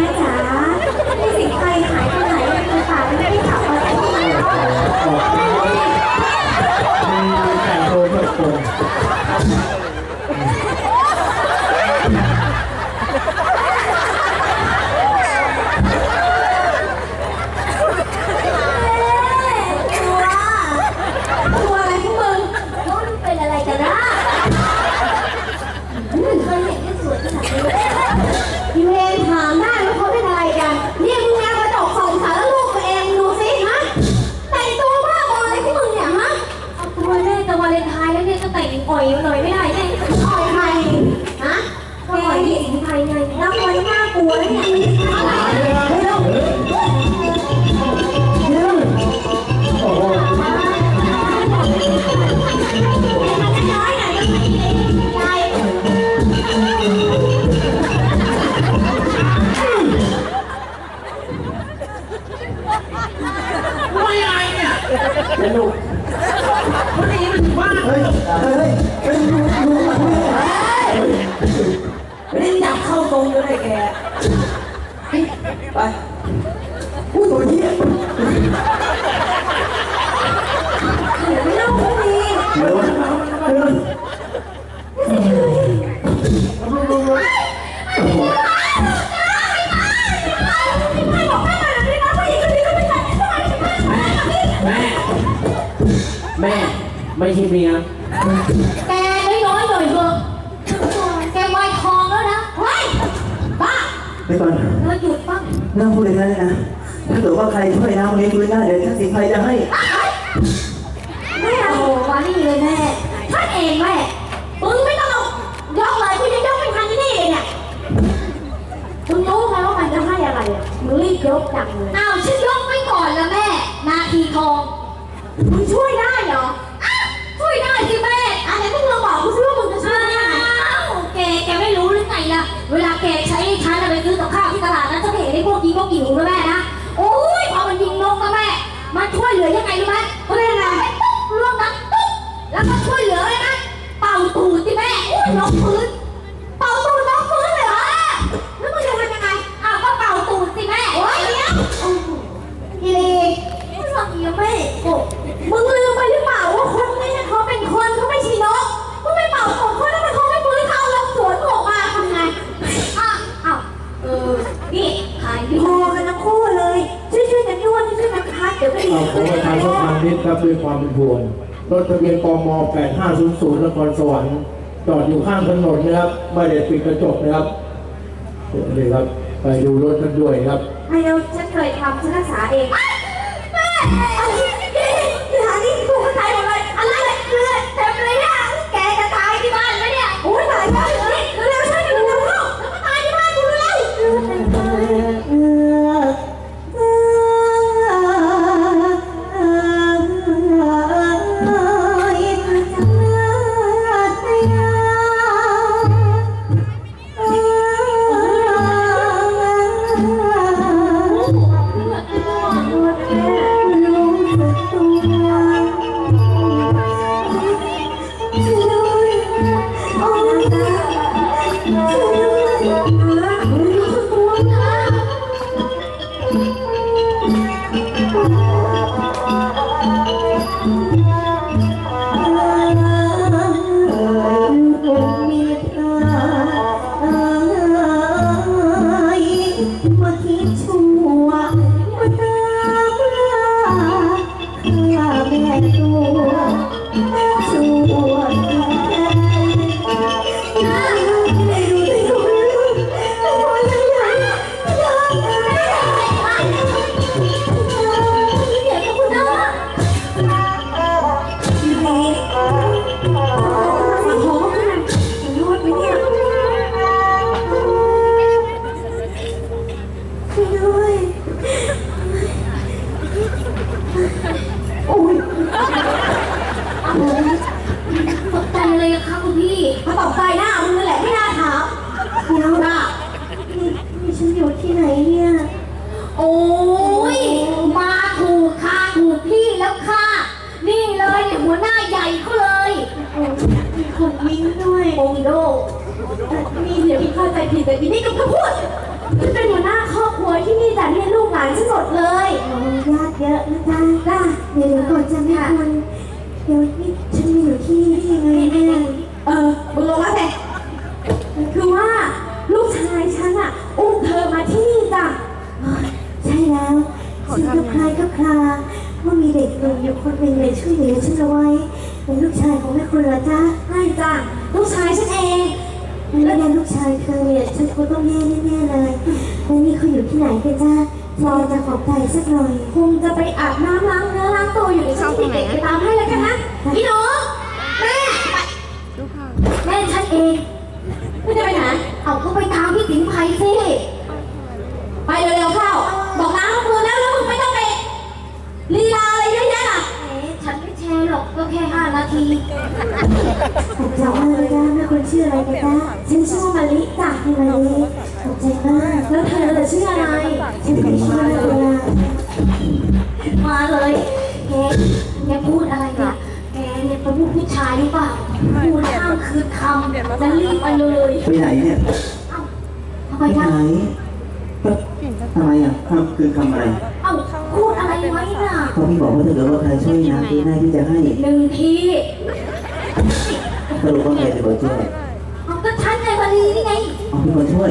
แม่จ๋า แตะอ่อยหน่อยไม่ได้ไงอ่อยใครฮะกอ่อยที่สิงไทยไงแล้วคนน้ากลัวเนี่ยอะไรสนุก ฮ้ยเฮ้ยเฮ้ยดูดูดูไม่ได้ดับเข้าตรงเลยแก ไป ไม่ใช่เมียแกน้อยๆหน่อยเถอะแกไวายทองแล้วนะไปป้าไม่ก่อนเธอหยุดป้างน้าพูดเลย่างนั้นเลยนะถ้าเกิดว่าใครช่วยน้าคนนี้ฟื้นได้เดี๋ยวท่านสิงห์ไพรจะให้ไม่เอาวันนี้เลยแม่ท่านเองแม่มึงไม่ต้องยกเลยคุณยังยกไม่ทันที่นี่เลยเนี่ยมึงรู้ไหมว่ามันจะให้อะไรอะมึงรีบยกจังเลย ถทะเบียนกม8500นครสวรรค์จอดอยู่ข้างถนนนะครับ ไม่ได้ปิดกระจกนะครับเดี๋ยวครับ ไปดูรถท่านด้วยครับ ไม่เอาฉันเคยทำฉันรักษาเอง แม่ คลายก็คลาว่ามีเด็กหนุ่มอยู่คนหนึ่งเลยช่วยเหลือฉันเอาไว้เป็นลูกชายของแม่คุณเหรอจ๊ะใช่จ้ะลูกชายฉันเอง แล้วเนี่ยลูกชายเธอเนี่ยฉันคงต้องแย่แน่ๆเลยแล้วนี่เขาอยู่ที่ไหนกันจ้าพอจะขอบใจสักหน่อยคงจะไปอาบน้ำล้างเนื้อล้างตัวอยู่ในช่องเด็กๆไปตามให้แล้วกันนะพี่หนูแม่แม่ฉันเองไม่จะไปไหนเอาก็ไปตามพี่สิงห์ไพสิไปเร็วๆเข้า กก็แค่ห้านาทีขอบใจมากเลยนะแม่คนชื่ออะไรกันจ๊ะฉันชื่อว่ามาลิจ้ะมาลิขอบใจมาก แล้วเธอล่ะชื่ออะไรฉันเป็นชื่อมาเวลามาเลยแกแกพูดอะไรเนี่ยแกเนี่ยเป็นผู้ผู้ชายหรือเปล่าพูดข้ามคืนคำแล้วรีบมาเลยไปไหนเนี่ยเอ้าทำไปไมไหนนะก็ทำไมอะคำคือคำอะไรเอ้าพูดอะ ไรไว้น่ะเพราะพี่บอกว่าถ้าเกิดว่าใครช่วยนะพี่หน้าที่จะให้หนึ่งทีสรุปว่าใครจะบอกช่วยเอาก็ฉันไงมาลีนี่ไง เอาพี่คนช่วย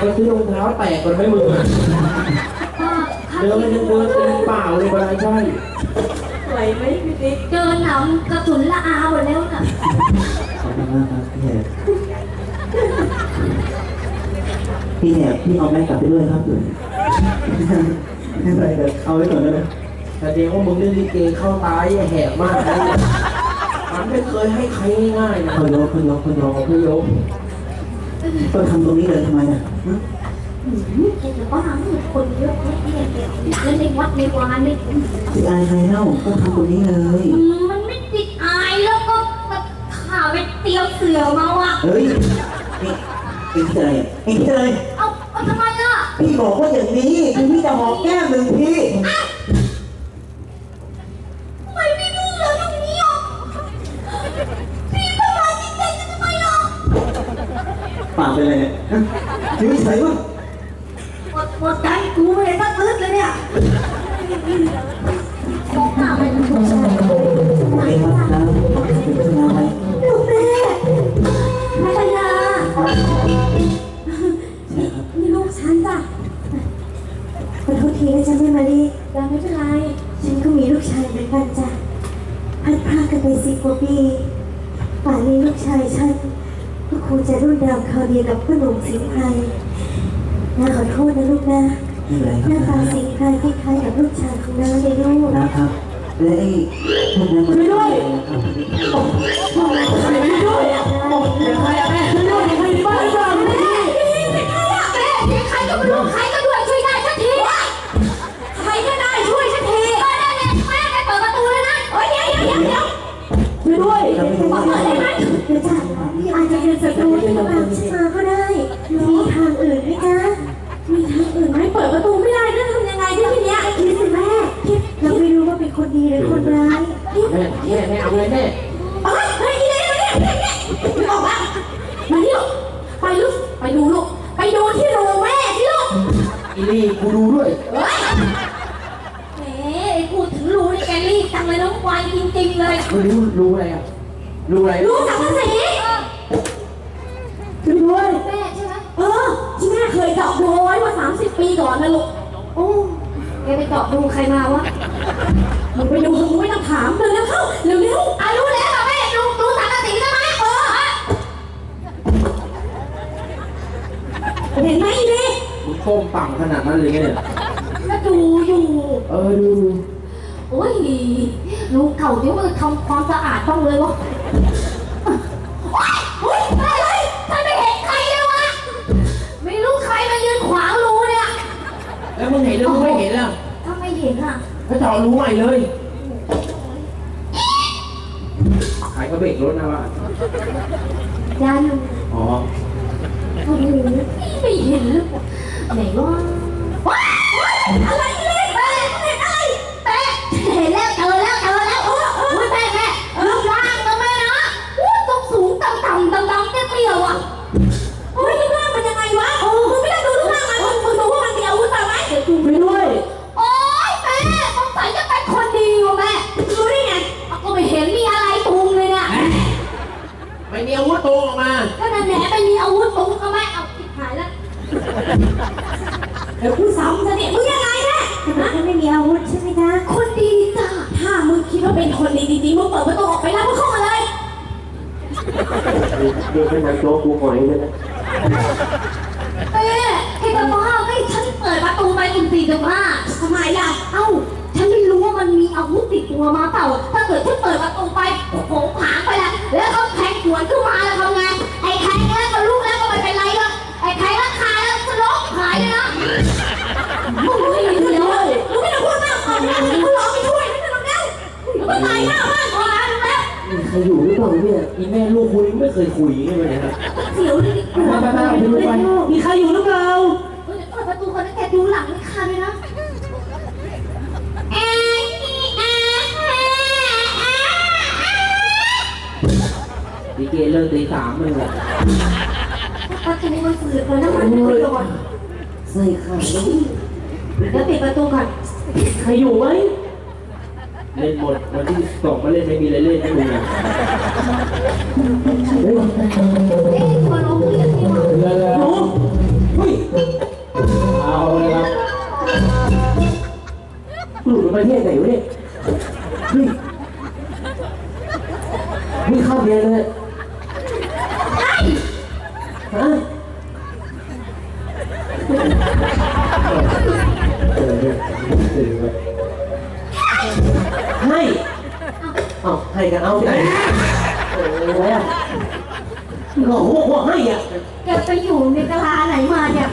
ไปซื้อรองเท้าแตกก่อนไหมมึงอะเอเดินมันยังเดินตีเปล่าเลยบันไดใช่เดินหนำกระสุนละอาหมดแล้วน่ะขอบคุณมากครับพี่แหบพี่แหบพี่เอาแม่กลับไปด้วยครับไม่เป็นไรเดี๋ยวเอาไว้ก่อนได้ไหมแสดงว่ามึงเล่นลิเกเข้าตายแหบมากเลยมันไม่เคยให้ใครง่ายๆนะเขายกเขายกเขายกพี่ย กก็ทำตรงนี้เลยทำไมอะฮะเห็นว่าคนเยอะแยะเนี่ยแล้วในวัดในวานนี่พี่อายใครเล่าก็ทำตรงนี้เลยมันไม่ติดอายแล้วก็แบบข่าวไปเตียวเสือมาว่ะ เฮ้ยนี่เอ็งคิดอะไรอะเอ็งคิดอะไรเอาเอาทำไมอะพี่บอกว่าอย่างนี้คือพี่จะหอมแก้มหนึ่งทีท ปากเป็นอะไรเนี่ยฮะอยู่เฉยๆวะหมดหมดใจกูไม่ได้ตั้งลึกเลยเนี่ยสงสารเป็นผู้ชายเอ็งรับแล้วเป็นชนะไหมลูกแม่พัชนานี่ลูกฉันจ้ะขอโทษทีนะจ๊ะแม่มารียังไม่เป็นไร ฉันก็มีลูกชายเหมือนกันจ้ะพัดพรากกันไปสิบกว่าปีป่านนี้ลูกชายฉัน ก็คงจะรุ่นราวคราวเดียวกับพ่อหนุ่มสิงห์ไพรน้าขอโทษนะลูกนะไม่เป็นไรคหรัน้าบตาสิงห์ไพรคล้ายๆกับลูกชายของน้าเลยลูกนะครับ และไอ้พวกนั้นมันเป็นอะไรนะครับ ใครไม่ด้วยอะเดี๋ยวใครอะแม่ เป็นศัตรูที่กำลังมาก็ได้ มีทางอื่นไหมจ๊ะมีทางอื่นไหมเปิดประตูไม่ได้แล้วทำยังไงที่ทีเนี้ยคิดสิแม่คิดเราไม่รู้ว่าเป็นคนดีหรือคนร้ายแม่แม่แม่เอาเลยแม่เอ้ยเฮ้ยนี่นี่นี่นี่ออกมามาที่ลูกไปลูกไปดูลูกไปดูที่รูแม่ที่ลูกอีนี่กูดูด้วยเฮ้ยแหมพูดถึงรูนี่แกรีบจังเลยน้องควายจริงๆเลย ไม่รู้รู้อะไรอะรู้อะไรรู้สังกะสี ช่วยด้วย แม่ใช่ไหมเออที่แม่เคยเจาะดูเอาไว้เมื่อสามสิบปีก่อนนะลูกโอ้แกไปเจาะดูใครมาวะมึงไปดูมึงไม่ต้องถามเลยแล้วเข้าเร็วๆอะรู้แล้วเหรอแม่ดูดูสังกะสีได้ไหมเออเห็นไหมอีนี่มึงก้มต่ำขนาดนั้นเลยไงเนี่ยก็ดูอยู่ เออดูดู โอ้ยลูกเก่าเดี๋ยวมันทำความสะอาดบ้างเลยวะ ก็เจาะรู้ใหม่เลยขายกระเบกรถนะวะยันอ๋อโอ้โหไม่เห็นเลยไหนว่า เรียกเป็นายโจ๊กกูหอยเลยนะเอ๊ะไอ้กระบ้าไม่ฉันเปิดประตูไปตุ่มสี่สุ่มห้าทำไมล่ะ เอ้า ฉันไม่รู้ว่ามันมีอาวุธติดตัวมาเปล่า ถ้าเกิดฉันเปิดประตูไปโผงผางไปแล้วแล้วเขาแทงสวนขึ้นมาแล้วทำไง คุยไม่เคยคุยไงวันนี้ครับเสียวเลยดิไปไปไปไปดูไปมีใครอยู่หรือเปล่าเฮ้ยเปิดประตูก่อนแล้วแกดูหลังไม่คาเลยนะแอ๊ะแอ๊ะแอ๊ะแอ๊ะดีเกเลิกตีสามเลยแหละป้าจะไม่มาฝืนเลยนะมันไม่ยอมใส่ขาดแล้วเดี๋ยวปิดประตูก่อนใครอยู่ไหม เล่นหมดวันที่สองมาเล่นไม่มีอะไรเล่นไม่มีงานเฮ้ยเอ๊ะชวนน้องเรียนที่มาเรือแล้วหนูเฮ้ยเอาเลยครับกูอยู่ในประเทศไหนวะเนี่ยเฮ้ยเฮ้ยเข้าเรียนเลยฮะเออเนี่ยตื่นค เอาให้กันเอาที่ไหนโอ้ยอะก็หัวหัวให้อะแกไปอยู่ในกะลาไหนมาเนี่ย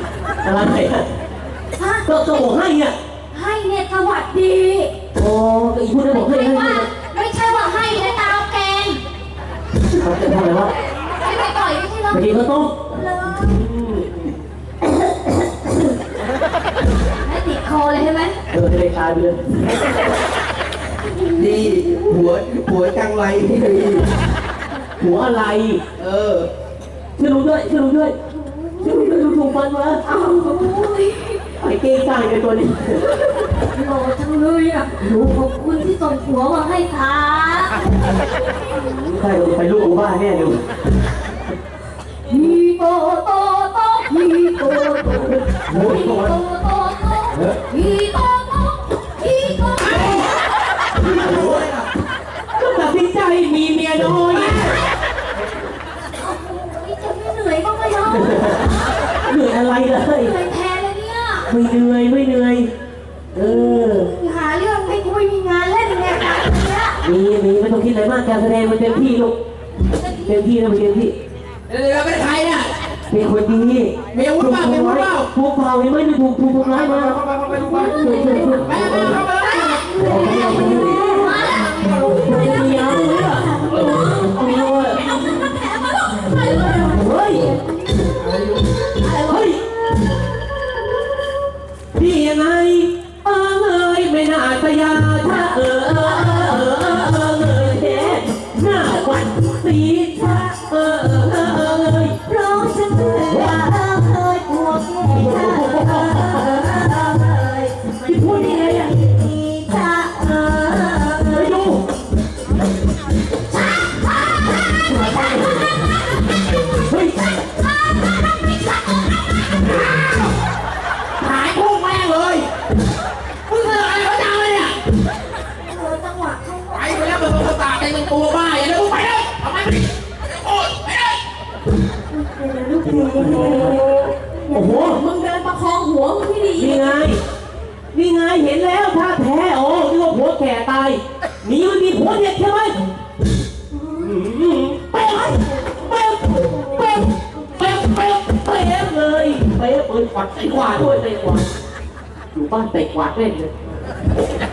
อะไรอะฮะ ก็ก็บอกให้อะให้เนี่ยสวัสดีโอ้ก็อีพูดได้บอกให้ไม่ให้ว่าให้ไม่ใช่ว่าให้นะดาวแกงเขาจะทำอะไรวะไม่ไปต่อยไม่ใช่หรอไปกินข้าวต้มเลยไม่ติดคอเลยใช่ไหมเออจะได้ตายไปเลย ดีหัวหัวจังไรที่ดีหัวอะไร เออช่วยดูด้วยช่วยดูด้วยช่วยดูด้วยดูถูกฟันมาโอ้ยไอ้เก้งกายเป็นตัวนี้หล่อจังเลยอะขอบคุณที่ส่งผัวมาให้ค่ะใช่เราไปลูกกูบ้านแน่ดูฮีโตโตโตฮีโตโตโอ้ยฮีก่อนโตโตโตฮีโต เนี่ยไม่เหนื่อยไม่เหนื่อย เออ หาเรื่องให้คุยมีงานเล่นเนี่ยนะเนี่ยมีมีไม่ต้องคิดอะไรมากการแสดงมันเต็มที่ลูกเต็มที่นะมันเต็มที่เดี๋ยวเราเป็นใครเนี่ยเป็นคนดีมีอาวุธเปล่ามีอาวุธเปล่าถูกเผาไม่ไม่ถูกถูกทำร้ายมาเข้าไปเข้าไปเข้าไปช่วยช่วยช่วยแม่แม่เข้าไป ถ้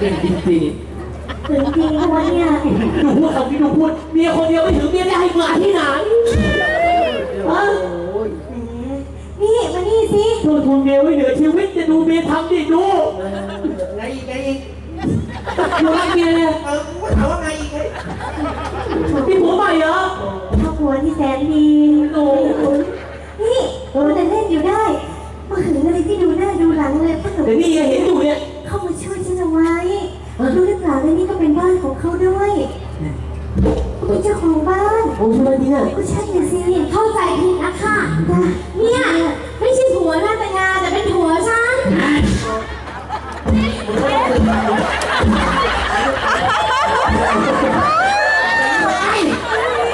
เก่งจริงถึงจริงวะเนี่ยดูพูดคำพี่ดูพูดเมียคนเดียวไม่ถึงเมียได้ให้มาที่ไหนแหมนี่มานี่สิโดนทวงเมียไว้เหนือชีวิตจะดูเมียทำดิดูไงอีกไงอีกดูรักเมียเลยเออกูก็ถามว่าไงอีกไงมีผัวใหม่เหรอครอบครัวที่แสนดีหอ้นี่โอ้แต่เล่นอยู่ได้ มาถึงอะไรที่ดูหน้าดูหลังเลยถ้าเกิดเดี๋ยวนี่ไงเห็นอยู่เนี่ย รู้หรือเปล่าว่านี่ก็เป็นบ้านของเขาด้วยเขาเป็นเจ้าของบ้านโอ้ทำไมดีน่ะก็ใช่น่ะสิเข้าใจผิดนะคะจ้ะเนี่ยไม่ใช่ผัวนาตยาแต่เป็นผัวฉัน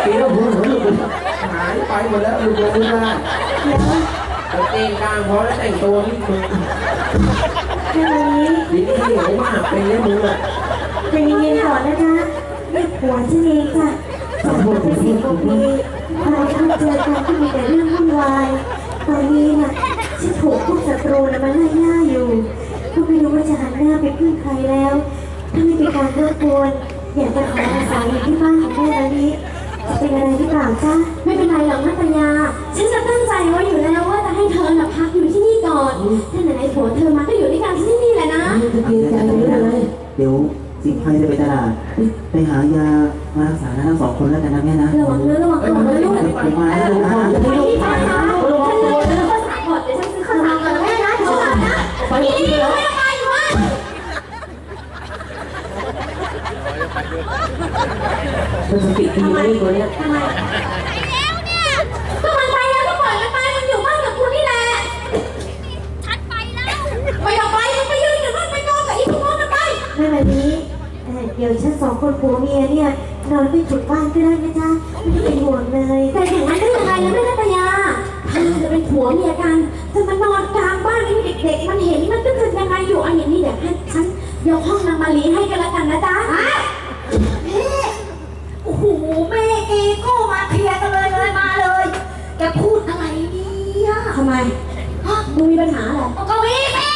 เดี๋ยวผมผมผมหายไปหมดแล้วลูกโลกหน้าแล้วกางเกงกลางพอแล้วแต่งตัวนี่มึง แค่วันนี้ดีนี่เหนียวมากเป็นเนี้ยมึงอะใจเย็นๆก่อนนะคะนี่ผัวฉันเองค่ะสองคนเป็นสิบกว่าปีพอเราเจอกันก็มีแต่เรื่องวุ่นวายตอนนี้น่ะฉันถูกพวกศัตรูน่ะมันไล่ล่าอยู่ ก็ไม่รู้ว่าจะหันหน้าไปพึ่งใครแล้ว ถ้าไม่เป็นการรบกวนอยากจะขออาศัยอยู่ที่บ้านของแม่ละนี้จะเป็นอะไรหรือเปล่าจ๊ะไม่เป็นไรหรอกนาตยา ฉันจะตั้งใจไว้อยู่แล้วว่าจะให้เธอน่ะพักอยู่ ก่อนถ้าไหนๆผัวเธอมาก็อยู่ด้วยกันที่นี่แหละนะจะเกรงใจไม่ได้เลยเดี๋ยวสิงห์ไพรจะไปตลาดไปหายามารักษาทั้งสองคนแล้วกันนะแม่นะระวังนะระวังระวังนะลูกเดี๋ยวมาแล้วนะไปที่ฟ้าฟ้าฉันเลยข้าวสารก่อนเดี๋ยวฉันซื้อข้าวสารก่อนนะแม่นะเดี๋ยวก่อนนะไปนี่ไม่ต้องไปอยู่วะมันสติดีไหมตัวเนี้ยทำไม ยวฉันสองคนผัวเมียเนี่ยนอนไม่ถูกบ้านก็ได้นะจ๊ะไม่ต้องเป็นห่วงเลยแต่อย่างนั้นได้ยังไงนะแม่นัตยาเธอจะเป็นผัวเมียกันจะมานอนกลางบ้านให้เด็กๆ มันเห็นมันก็จะยังไงอยู่อันอย่างนี้เดี๋ยวให้ฉันยกห้องนางมาลีให้กันแล้วกันนะจ๊ะแม่โอ้โหแม่เอโก้มาเคลียร์กันเลยเลยมาเลยแกพูดอะไรเนี่ยทำไมฮะมึงมีปัญหาเหรอก็มีแม่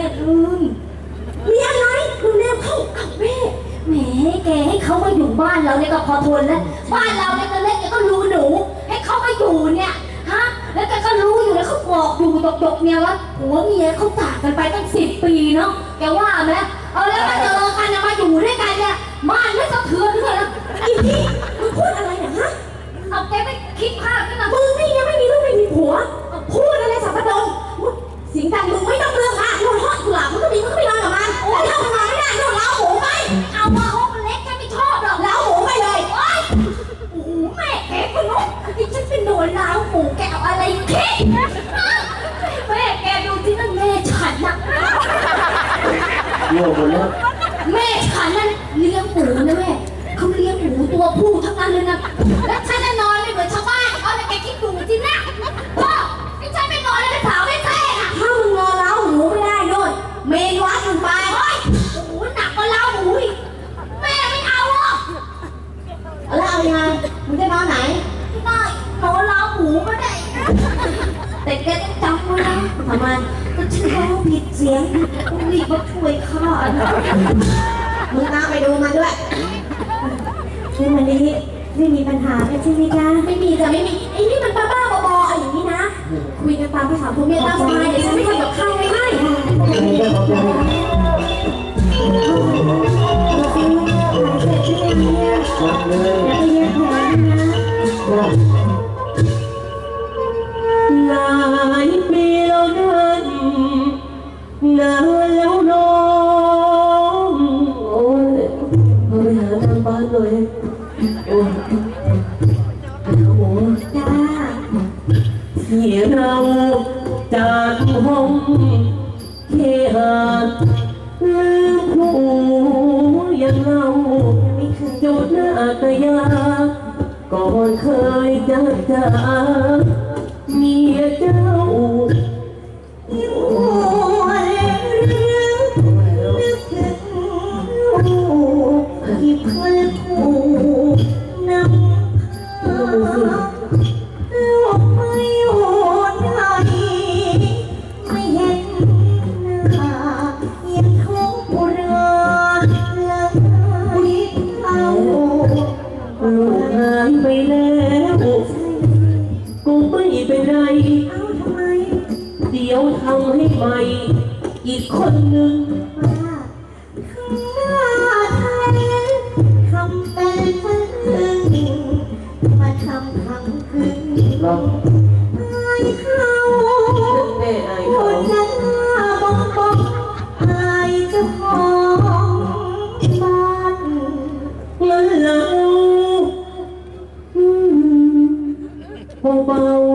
ม่ลืมมีอะไรดูแลเขาเอาแม่แหมแกให้เขามาอยู่บ้านเราเนี่ยก็พอทนแล้วบ้านเราเนี่ยก็เล็กแกก็รู้หนู ให้เขามาอยู่เนี่ยฮะแล้วแกก็รู้อยู่แล้วเขาบอกอยู่ตกๆเนี่ยว่าผัวเมียเขาจากกันไปตั้งสิบปีเนาะแกว่าไหมเออแล้วมาเจอกันเนี่ยมาอยู่ด้วยกันเนี่ยบ้านไม่สะเทือนเลยนะอีนี่มึงพูดอะไรเนี่ยฮะเอาแกไปคิดภาพขึ้นมามึงนี่ยังไม่มีลูกไม่มีผัวเอาพูดอะไรสัมปดงมึงเสิงดังมึงไม่ต้อง กุหลาบมึงก็ดีมึงก็ไปนอนกับมันโอ้ยทำมาไม่ได้นอนเล้าหมูไป เอาว่าห้องมันเล็กแกไม่ชอบหรอกเล้าหมูไปเลยโอ้ยโอ้โหแม่แกคุณนุ๊กที่ฉันเป็นโดนเล้าหมูแกเอาอะไรคิดแม่แกดูที่นั่นแม่ฉันน่ะโย่หมดแล้วแม่ฉันนั่นเลี้ยงหมูนะแม่เขาเลี้ยงหมูตัวผู้ทั้งนั้นเลยนะแล้วฉันจะ ทำไมก็ฉันร้องผิดเสียงต้องรีบมาช่วยข้านะมึงตามไปดูมันด้วยแม่ละนี้ไม่มีปัญหากันใช่ไหมจ๊ะไม่มีจะไม่มีไอ้นี่มันบ้าบ้าๆบอๆอะไรอย่างนี้นะ คุยกันตามภาษาพวกเมียตามสบายเดี๋ยวฉันไม่ทำกับข้าวไว้ให้วันเลยหล เราจากห้องเคหาลืมผู้ยังเราไม่เคยจุดหน้าตยาก่อนเคยจัดจาก แล้วกูไม่เป็นไรอ้าวทำไมเดี๋ยวทำให้ใหม่ อีกคนนึง เบา